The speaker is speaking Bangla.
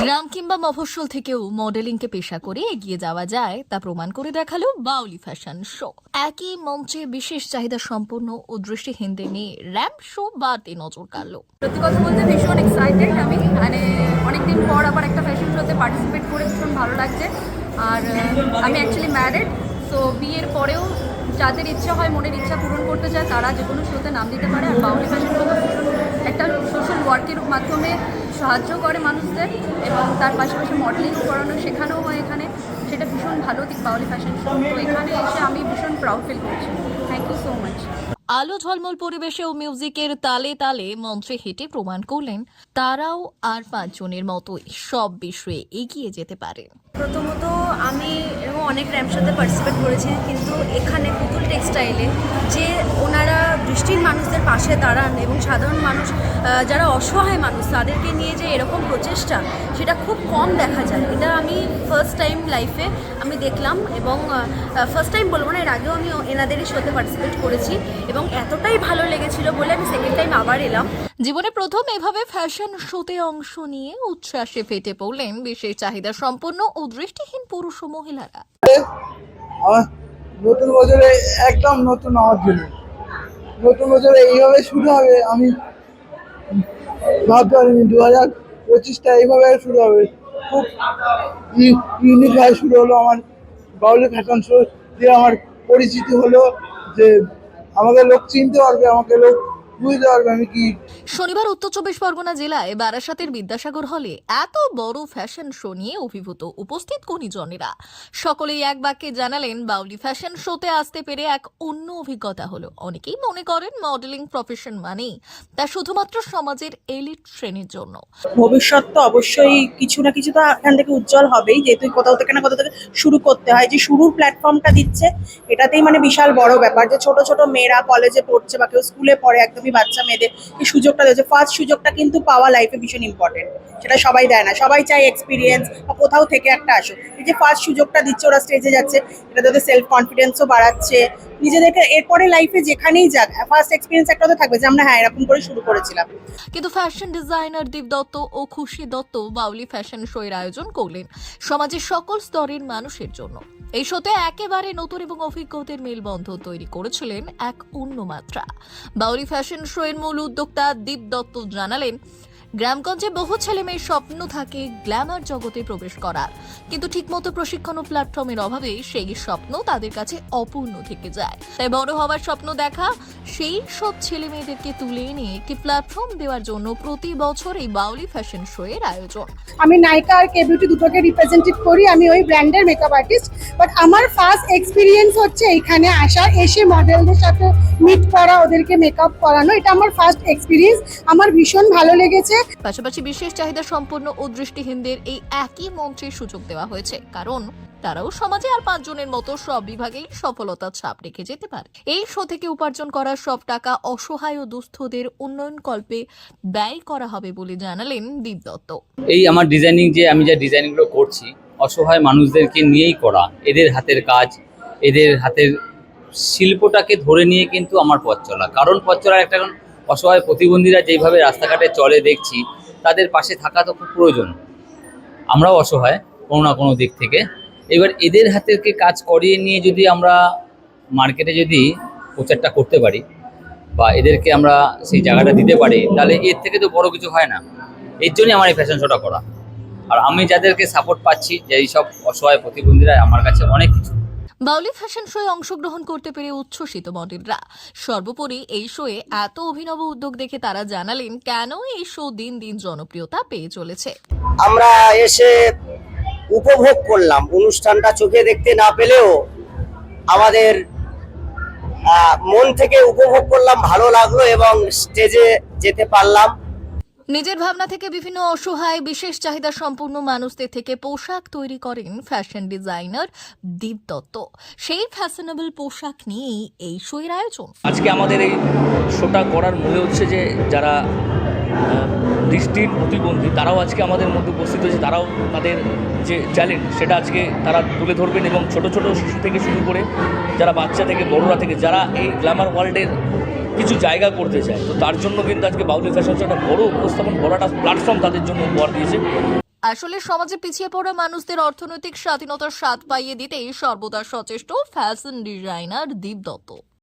গ্রাম কিংবা মফস্বল থেকেও মডেলিংকে পেশা করে এগিয়ে যাওয়া যায় তা প্রমাণ করে দেখাল বাউলি ফ্যাশন শো। একই মঞ্চে বিশেষ চাহিদা সম্পন্ন ও দৃষ্টি দৃষ্টিহীনদের নিয়ে র্যাম্প শো বাড়তে নজর কাড়ল। সত্যি কথা বলতে ভীষণ এক্সাইটেড আমি। মানে অনেকদিন পর আবার একটা ফ্যাশন শোতে পার্টিসিপেট করে ভীষণ ভালো লাগছে। আর আমি অ্যাকচুয়ালি ম্যারিড তো বিয়ের পরেও যাদের ইচ্ছা হয়, মনের ইচ্ছা পূরণ করতে চায়, তারা যে কোনো শোতে নাম দিতে পারে আর বাউলি ফ্যাশন শো একটা সোশ্যাল ওয়ার্কের মাধ্যমে সাহায্য করে মানুষদের এবং তার পাশাপাশি মডেলিং করানো শেখানো হয় এখানে। সেটা ভীষণ ভালো দিক বাউলি ফ্যাশন শো তো এখানে এসে আমি ভীষণ প্রাউড ফিল করছি। থ্যাংক ইউ সো মাচ আলো ঝলমল পরিবেশে ও মিউজিকের তালে তালে মঞ্চে হেঁটে প্রমাণ করলেন তারাও আর পাঁচজনের মতোই সব বিষয়ে এগিয়ে যেতে পারেন প্রথমত অনেক র্যাম্প সাথে পার্টিসিপেট করেছি কিন্তু এখানে পুতুল টেক্সটাইলে যে ওনারা দৃষ্টির মানুষদের পাশে দাঁড়ান এবং সাধারণ মানুষ যারা অসহায় মানুষ, তাদেরকে নিয়ে যে এরকম প্রচেষ্টা, সেটা খুব কম দেখা যায়। এটা আমি ফার্স্ট টাইম লাইফে আমি দেখলাম এবং ফার্স্ট টাইম বলব না, এর আগেও আমি এনাদেরই শোতে পার্টিসিপেট করেছি এবং এতটাই ভালো লেগেছিল বলে আমি সেকেন্ড টাইম আবার এলাম। জীবনে প্রথম এভাবে ফ্যাশন শোতে অংশ নিয়ে উচ্ছ্বাসে ফেটে পড়লেন, বিশেষ চাহিদা সম্পন্ন ও দৃষ্টিহীন পুরুষ ও মহিলারা। আমার নতুন বছরে একদম নতুন আমার জন্য। নতুন বছরে এইভাবে শুরু হবে, আমি ভাবতে পারিনি। দু হাজার পঁচিশটা এইভাবে শুরু হবে। খুব ইউনিকভাবে শুরু হলো আমার বাউলি ফ্যাশন শো দিয়ে আমার পরিচিতি হলো যে আমাকে লোক চিনতে পারবে, আমাকে লোক বুঝতে পারবে আমি কি শনিবার উত্তর চব্বিশ পরগনা জেলায় বারাসাতের বিদ্যাসাগর হলে এত বড় ফ্যাশন শো নিয়ে অভিভূত উপস্থিত গুণীজনেরা। সকলেই এক বাক্যে জানালেন বাউলি ফ্যাশন শোতে আসতে পেরে এক অন্য অভিজ্ঞতা হলো। অনেকেই মনে করেন মডেলিং প্রফেশন মানেই তা শুধুমাত্র সমাজের এলিট শ্রেণির জন্য। ভবিষ্যৎ তো অবশ্যই কিছু না কিছু তো এখান থেকে উজ্জ্বল হবেই যেহেতু কোথাও থেকে না কোথাও থেকে শুরু করতে হয়। যে শুরুর প্ল্যাটফর্মটা দিচ্ছে এটাতেই মানে বিশাল বড় ব্যাপার। যে ছোট ছোট মেয়েরা কলেজে পড়ছে বা কেউ স্কুলে পড়ে একদমই বাচ্চা মেয়েদের এই সুযোগটা দিয়েছ ফার্স্ট সুযোগটা কিন্তু পাওয়া লাইফে ভীষণ ইম্পর্টেন্ট সেটা সবাই দেয় না। সবাই চায় এক্সপিরিয়েন্স বা কোথাও থেকে একটা আসুক। এই যে ফার্স্ট সুযোগটা দিচ্ছে, ওরা স্টেজে যাচ্ছে। এটা তাদের সেলফ কনফিডেন্সও বাড়াচ্ছে। নিজেদেরকে এরপরে লাইফে যেখানেই যাক ফার্স্ট এক্সপিরিয়েন্স একটা তো থাকবে যে আমরা হ্যাঁ এরকম করে শুরু করেছিলাম। কিন্তু ফ্যাশন ডিজাইনার দীপ দত্ত ও খুশি দত্ত বাউলি ফ্যাশন শো এর আয়োজন করলেন সমাজের সকল স্তরের মানুষের জন্য। এই শোতে একেবারে নতুন এবং অভিজ্ঞদের মেলবন্ধন তৈরি করেছিলেন এক অন্য মাত্রা। বাউলি ফ্যাশন শো এর মূল উদ্যোক্তা দীপ দত্ত জানালেন গ্রামগঞ্জে বহু ছেলে মেয়ের স্বপ্ন থাকে গ্ল্যামার জগতে প্রবেশ করার। কিন্তু ঠিকমতো প্রশিক্ষণ ও প্ল্যাটফর্মের অভাবে সেই স্বপ্ন তাদের কাছে অপূর্ণ থেকে যায়। তাই বড় হওয়ার স্বপ্ন দেখা সেই সব ছেলে মেয়েদেরকে তুলে এনে একটি প্ল্যাটফর্ম দেওয়ার জন্য প্রতি বছর এই বাউলি ফ্যাশন শো এর আয়োজন। আমি নাইকা আর কে বিউটি দুটোকে রিপ্রেজেন্টেড করি আমি ওই ব্র্যান্ডের মেকআপ আর্টিস্ট বাট আমার ফার্স্ট এক্সপিরিয়েন্স হচ্ছে এখানে আসা এসে মডেলদের সাথে মিট করা ওদেরকে মেকআপ করানো এটা আমার ফার্স্ট এক্সপিরিয়েন্স আমার ভীষণ ভালো লেগেছে। পাশাপাশি বিশেষ চাহিদা সম্পন্ন ও দৃষ্টিহীনদের এই একই মঞ্চে সুযোগ দেওয়া হয়েছে কারণ তারাও সমাজে আর পাঁচজনের মতো সব বিভাগেই সফলতার ছাপ রেখে যেতে পারে। এই শো থেকে উপার্জন করা সব টাকা অসহায় ও দুস্থদের উন্নয়ন কল্পে ব্যয় করা হবে বলে জানালেন দীপ দত্ত। এই আমার ডিজাইনিং যে আমি যে ডিজাইনগুলো করছি, অসহায় মানুষদেরকে নিয়েই করা, এদের হাতের কাজ, এদের হাতের শিল্পটাকে ধরে নিয়ে কিন্তু আমার পথ চলা। কারণ পথ চলার একটা কারণ, অসহায় প্রতিবন্ধীরা যেভাবে রাস্তাঘাটে চলে দেখছি, তাদের পাশে থাকা তো খুব প্রয়োজন। আমরাও অসহায় কোনো না কোনো দিক থেকে। এবার এদের হাতেরকে কাজ করিয়ে নিয়ে যদি আমরা মার্কেটে যদি প্রচারটা করতে পারি বা এদেরকে আমরা সেই জায়গাটা দিতে পারি তাহলে এর থেকে তো বড় কিছু হয় না। এর জন্যই আমার এই ফ্যাশন শোটা করা। আর আমি যাদেরকে সাপোর্ট পাচ্ছি যে এইসব অসহায় প্রতিবন্ধীরা আমার কাছে অনেক কিছু। বাউলি ফ্যাশন শোয়ে অংশগ্রহণ করতে পেরে উচ্ছ্বসিত মডেলরা। সর্বোপরি এই শোয়ে এত অভিনব উদ্যোগ দেখে তারা জানালেন কেন এই শো দিন দিন জনপ্রিয়তা পেয়ে চলেছে। আমরা এসে উপভোগ করলাম। অনুষ্ঠানটা চোখে দেখতে না পেলেও আমাদের মন থেকে উপভোগ করলাম ভালো লাগল এবং স্টেজে যেতে পারলাম। নিজের ভাবনা থেকে বিভিন্ন অসহায় বিশেষ চাহিদা সম্পূর্ণ মানুষদের থেকে পোশাক তৈরি করেন ফ্যাশন ডিজাইনার দীপ দত্ত। সেই ফ্যাশনেবল পোশাক নিয়েই এই শোয়ের আয়োজন। আজকে আমাদের এই শোটা করার মূলে হচ্ছে যে যারা দৃষ্টির প্রতিবন্ধী, তারাও আজকে আমাদের মধ্যে উপস্থিত হয়েছে, তারাও তাদের যে চ্যালেঞ্জ সেটা আজকে তারা তুলে ধরবেন এবং ছোট ছোট শিশু থেকে শুরু করে যারা বাচ্চা থেকে, বড়রা থেকে, যারা এই গ্ল্যামার ওয়ার্ল্ডের কিছু জায়গা করতে চায়, তো তার জন্য কিন্তু আজকে বাউলি ফ্যাশন একটা বড় উপস্থাপন, বড় একটা প্ল্যাটফর্ম তাদের জন্য উপহার দিয়েছে। আসলে সমাজে পিছিয়ে পড়া মানুষদের অর্থনৈতিক স্বাধীনতার স্বাদ পাইয়ে দিতেই সর্বদা সচেষ্ট ফ্যাশন ডিজাইনার দীপ দত্ত।